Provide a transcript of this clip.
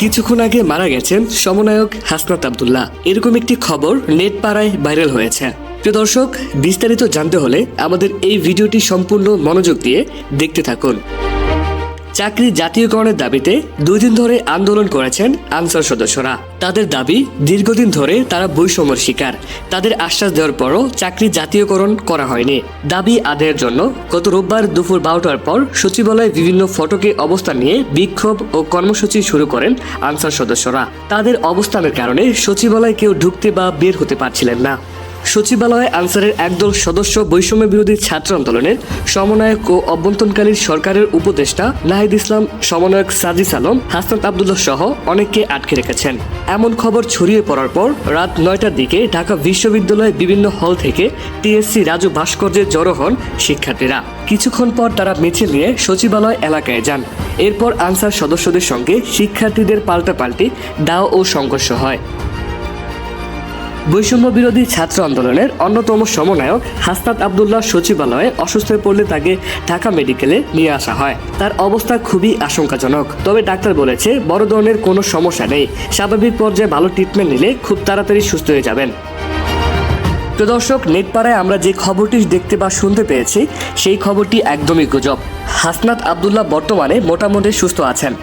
কিছুক্ষণ আগে মারা গেছেন সমনায়ক হাসনাত আবদুল্লাহ। এরকম একটি খবর নেট পাড়ায় ভাইরাল হয়েছে। প্রিয় দর্শক, বিস্তারিত জানতে হলে আমাদের এই ভিডিওটি সম্পূর্ণ মনোযোগ দিয়ে দেখতে থাকুন। চাকরি জাতীয়করণের দাবিতে দুই দিন ধরে আন্দোলন করেছেন আনসার সদস্যরা। তাদের দাবি, দীর্ঘদিন ধরে তারা বৈষম্যের শিকার। তাদের আশ্বাস দেওয়ার পরও চাকরি জাতীয়করণ করা হয়নি। দাবি আদায়ের জন্য গত রোববার দুপুর বারোটার পর সচিবালয়ে বিভিন্ন ফটকে অবস্থান নিয়ে বিক্ষোভ ও কর্মসূচি শুরু করেন আনসার সদস্যরা। তাদের অবস্থানের কারণে সচিবালয়ে কেউ ঢুকতে বা বের হতে পারছিলেন না। সচিবালয়ে আনসারের একদল সদস্য বৈষম্য বিরোধী ছাত্র আন্দোলনের সমন্বয়ক ও অভ্যন্তরকালীন সরকারের উপদেষ্টা নাহিদ ইসলাম, সমন্বয়ক সাজিস আলম, হাসনাত আবদুল্লাহ সহ অনেককে আটকে রেখেছেন। এমন খবর ছড়িয়ে পড়ার পর রাত নয়টার দিকে ঢাকা বিশ্ববিদ্যালয়ের বিভিন্ন হল থেকে টিএসসি রাজু ভাস্কর্যে জড়ো হন শিক্ষার্থীরা। কিছুক্ষণ পর তারা মিছিল নিয়ে সচিবালয় এলাকায় যান। এরপর আনসার সদস্যদের সঙ্গে শিক্ষার্থীদের পাল্টাপাল্টি, দাও ও সংঘর্ষ হয়। বৈষম্য বিরোধী ছাত্র আন্দোলনের অন্যতম সমন্বয়ক হাসনাত আবদুল্লাহ সচিবালয়ে অসুস্থ হয়ে পড়লে তাকে ঢাকা মেডিকেলে নিয়ে আসা হয়। তার অবস্থা খুবই আশঙ্কাজনক। তবে ডাক্তার বলেছে, বড় ধরনের কোনো সমস্যা নেই। স্বাভাবিক পর্যায়ে ভালো ট্রিটমেন্ট নিলে খুব তাড়াতাড়ি সুস্থ হয়ে যাবেন। তো দর্শক নেটপাড়ায় আমরা যে খবরটি দেখতে বা শুনতে পেয়েছি, সেই খবরটি একদমই গুজব। হাসনাত আবদুল্লাহ বর্তমানে মোটামুটি সুস্থ আছেন।